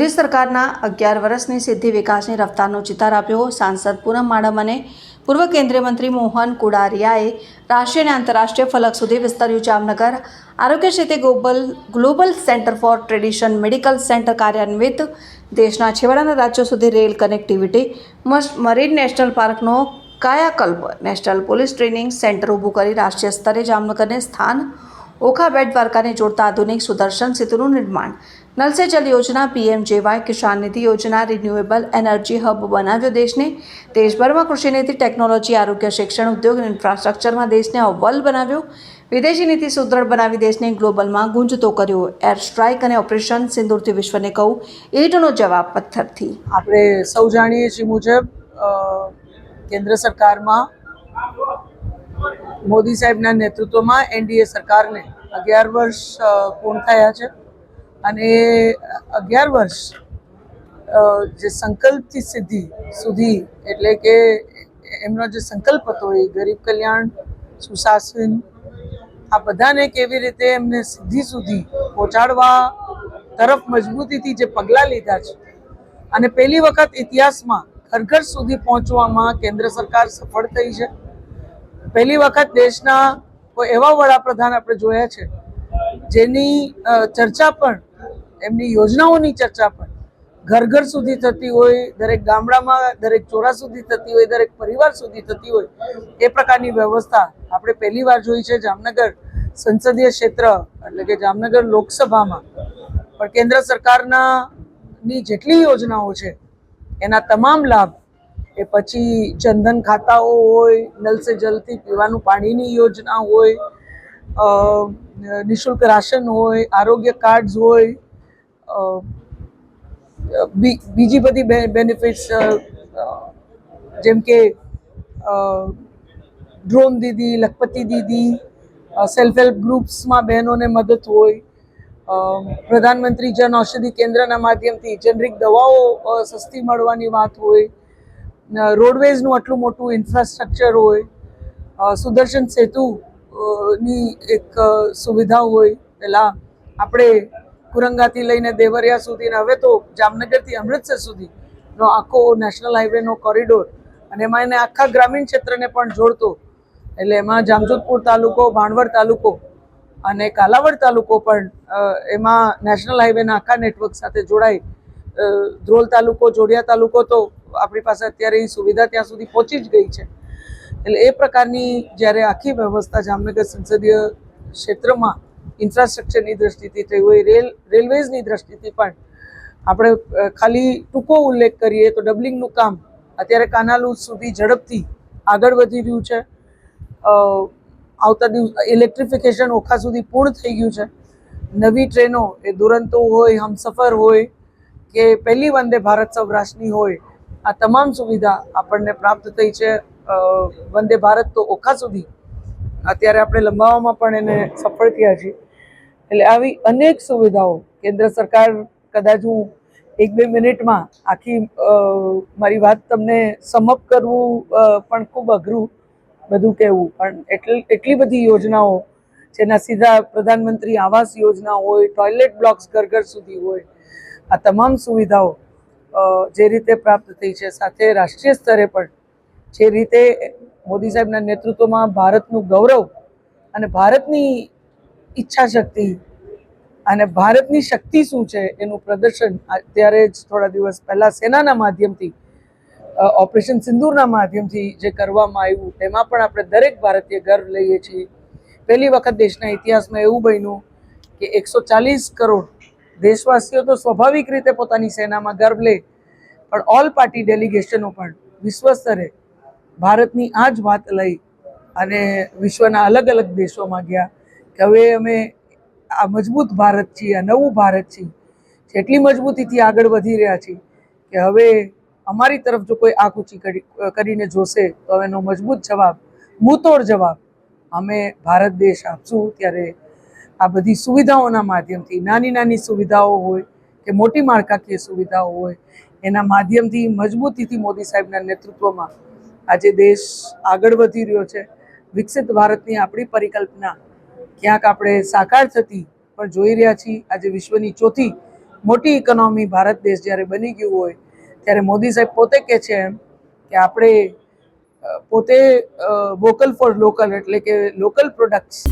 મોદી સરકારના અગિયાર વર્ષની સિદ્ધિ વિકાસની રફતારનો ચિતાર આપ્યો. સાંસદ પૂનમ માડમ અને પૂર્વ કેન્દ્રીય મંત્રી મોહન કુડારિયાએ રાષ્ટ્રીય અને આંતરરાષ્ટ્રીય ફલક સુધી વિસ્તર્યું જામનગર. આરોગ્ય ક્ષેત્રે global global centre for tradition medical centre કાર્યાન્વિત દેશના છેવાડાના રાજ્યો સુધી રેલ કનેક્ટિવિટી મરીન નેશનલ પાર્કનો કાયાકલ્પ, નેશનલ પોલીસ ટ્રેનિંગ સેન્ટર ઊભું કરી રાષ્ટ્રીય સ્તરે જામનગરને સ્થાન ઓખા બેટ દ્વારકાને જોડતા આધુનિક સુદર્શન સેતુનું નિર્માણ. નલ સે જલ યોજના, પીએમજેવાય કિસાન નિધિ યોજના, રિન્યુએબલ એનર્જી હબ બનાવ્યો દેશને. દેશભરમાં કૃષિ નીતિ ટેકનોલોજી, આરોગ્ય, શિક્ષણ, ઉદ્યોગ ઇન્ફ્રાસ્ટ્રક્ચરમાં દેશને અવ્વલ બનાવ્યો. વિદેશી નીતિ સુદૃઢ બનાવી દેશને ગ્લોબલમાં ગુંજતો કર્યો. એર સ્ટ્રાઇક અને ઓપરેશન સિંદૂરથી વિશ્વને કહું એટનો જવાબ પથ્થરથી. આપણે સૌ જાણીએ છીએ મુજબ કેન્દ્ર સરકારમાં મોદી સાહેબના નેતૃત્વમાં એનડીએ સરકારને અગિયાર વર્ષ પૂર્ણ થયા છે. અને અગિયાર વર્ષ જે સંકલ્પથી સિદ્ધિ સુધી, એટલે કે એમનો જે સંકલ્પ હતો એ ગરીબ કલ્યાણ, સુશાસન, આ બધાને કેવી રીતે એમને સિદ્ધિ સુધી પહોંચાડવા તરફ મજબૂતીથી જે પગલાં લીધા છે. અને પહેલી વખત ઇતિહાસમાં ઘર ઘર સુધી પહોંચવામાં કેન્દ્ર સરકાર સફળ થઈ છે. પહેલી વખત દેશના કોઈ એવા વડાપ્રધાન આપણે જોયા છે, જેની ચર્ચા પણ, એમની યોજનાઓની ચર્ચા પણ ઘર ઘર સુધી થતી હોય, દરેક ગામડામાં દરેક ચોરા સુધી થતી હોય, દરેક પરિવાર સુધી થતી હોય, એ પ્રકારની વ્યવસ્થા આપણે પહેલી વાર જોઈ છે જામનગર સંસદીય ક્ષેત્ર, એટલે કે જામનગર લોકસભામાં. પણ કેન્દ્ર સરકારના ની જેટલી યોજનાઓ છે, એના તમામ લાભ એ પછી જનધન ખાતાઓ હોય નલ સે જલથી પીવાનું પાણીની યોજના હોય નિઃશુલ્ક રાશન હોય, આરોગ્ય કાર્ડ્સ હોય બીજી બધી બેનિફિટ્સ જેમ કે drone Didi, Lakhpati Didi self help ગ્રુપ્સમાં બહેનોને મદદ હોય પ્રધાનમંત્રી જન ઔષધિ કેન્દ્રના માધ્યમથી જેનરિક દવાઓ સસ્તી મળવાની વાત હોય રોડવેઝનું આટલું મોટું ઇન્ફ્રાસ્ટ્રક્ચર હોય સુદર્શન સેતુ ની એક સુવિધા હોય પહેલાં આપણે કુરંગાથી લઈને દેવરિયા સુધી હવે તો જામનગરથી અમૃતસર સુધીનો આખો નેશનલ હાઈવેનો કોરિડોર અને એમાં એને આખા ગ્રામીણ ક્ષેત્રને પણ જોડતો. એટલે એમાં જામજોધપુર તાલુકો, ભાણવડ તાલુકો અને કાલાવડ તાલુકો પણ એમાં નેશનલ હાઈવેના આખા નેટવર્ક સાથે જોડાય. ધ્રોલ તાલુકો, જોડિયા તાલુકો તો આપણી પાસે અત્યારે એ સુવિધા ત્યાં સુધી પહોંચી જ ગઈ છે. એટલે એ પ્રકારની જ્યારે આખી વ્યવસ્થા જામનગર સંસદીય ક્ષેત્રમાં ઇન્ફ્રાસ્ટ્રક્ચરની દ્રષ્ટિથી થઈ હોય, રેલ રેલવેઝની દ્રષ્ટિથી પણ આપણે ખાલી ટૂંકો ઉલ્લેખ કરીએ તો ડબલિંગનું કામ અત્યારે કાનાલુ સુધી ઝડપથી આગળ વધી રહ્યું છે. આવતા દિવસ ઇલેક્ટ્રિફિકેશન ઓખા સુધી પૂર્ણ થઈ ગયું છે. નવી ટ્રેનો એ દુરંતો હોય, હમસફર હોય કે પહેલી વંદે ભારત સૌરાષ્ટ્રની હોય આ તમામ સુવિધા આપણને પ્રાપ્ત થઈ છે વંદે ભારત તો ઓખા સુધી. અત્યારે આપણે લંબાવવામાં પણ એને સફળ થયા છીએ. એટલે આવી અનેક સુવિધાઓ કેન્દ્ર સરકાર કદાચ હું એક બે મિનિટમાં આખી મારી વાત તમને સમપ કરવું પણ ખૂબ અઘરું બધું કહેવું. પણ એટલી એટલી બધી યોજનાઓ જેના સીધા પ્રધાનમંત્રી આવાસ યોજના હોય ટોયલેટ બ્લોક્સ ઘર ઘર સુધી હોય, આ તમામ સુવિધાઓ જે રીતે પ્રાપ્ત થઈ છે, સાથે રાષ્ટ્રીય સ્તરે પણ જે રીતે મોદી સાહેબના નેતૃત્વમાં ભારતનું ગૌરવ અને ભારતની ઈચ્છા શક્તિ અને ભારતની શક્તિ શું છે એનું પ્રદર્શન અત્યારે જ થોડા દિવસ પહેલાં સેનાના માધ્યમથી ઓપરેશન સિંદૂરના માધ્યમથી જે કરવામાં આવ્યું એમાં પણ આપણે દરેક ભારતીય ગર્વ લઈએ છીએ. પહેલી વખત દેશના ઇતિહાસમાં એવું બન્યું કે એકસો ચાલીસ કરોડ દેશવાસીઓ તો સ્વાભાવિક રીતે પોતાની સેનામાં ગર્વ લે. પણ ઓલ પાર્ટી ડેલિગેશનો પણ વિશ્વ સ્તરે ભારતની આ જ વાત લઈ અને વિશ્વના અલગ અલગ દેશોમાં ગયા કે હવે અમે આ મજબૂત ભારત છીએ, આ નવું ભારત છીએ. જેટલી મજબૂતીથી આગળ વધી રહ્યા છીએ કે હવે અમારી તરફ જો કોઈ આંખ ઊંચી કરી, કરીને જોશે તો એનો મજબૂત જવાબ, મુતોડ જવાબ અમે ભારત દેશ આપશું ત્યારે આ બધી સુવિધાઓના માધ્યમથી, નાની નાની સુવિધાઓ હોય કે મોટી માળખાકીય સુવિધાઓ હોય, એના માધ્યમથી મજબૂતીથી મોદી સાહેબના નેતૃત્વમાં આજે દેશ આગળ વધી રહ્યો છે. વિકસિત ભારતની આપણી પરિકલ્પના ક્યાંક આપણે સાકાર થતી પણ જોઈ રહ્યા છીએ. આજે વિશ્વની ચોથી મોટી ઇકોનોમી ભારત દેશ જ્યારે બની ગયું હોય, ત્યારે મોદી સાહેબ પોતે કહે છે એમ કે આપણે પોતે વોકલ ફોર લોકલ એટલે કે લોકલ પ્રોડક્ટ્સ.